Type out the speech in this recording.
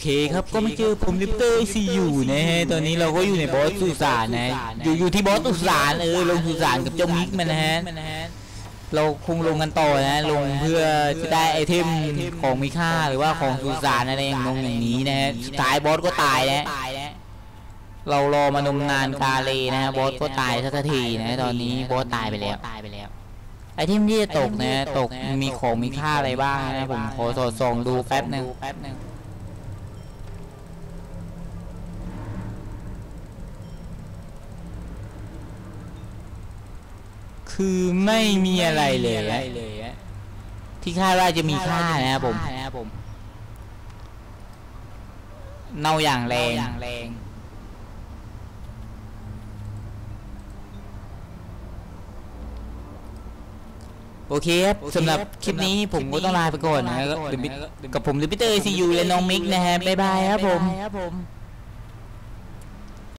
เคครับก็มาเจอผมลิปเตอร์ซีอยู่นะฮะตอนนี้เราก็อยู่ในบอสสุสานนะอยู่อยู่ที่บอสสุสานเออลงสุสานกับเจ้ามิกมันนะฮะเราคงลงกันต่อนะลงเพื่อจะได้ไอเทมของมีค่าหรือว่าของสุสานอะไรอย่างนงอย่างนี้นะฮะสุดท้ายบอสก็ตายนะเรารอมานมนานกาเลนะฮะบอสก็ตายสักทีนะตอนนี้บอสตายไปแล้วไอเทมที่จะตกนะตกมีของมีค่าอะไรบ้างนะผมขอสอดส่องดูแป๊บหนึ่ง คือไม่มีอะไรเลยอะที่คาดว่าจะมีค่านะครับผมเน่าอย่างแรงโอเคครับสำหรับคลิปนี้ผมก็ต้องลาไปก่อนนะก็เดี๋ยวกับผมลิปิเตอร์ซียูและน้องมิกนะฮะบ๊ายบายครับผม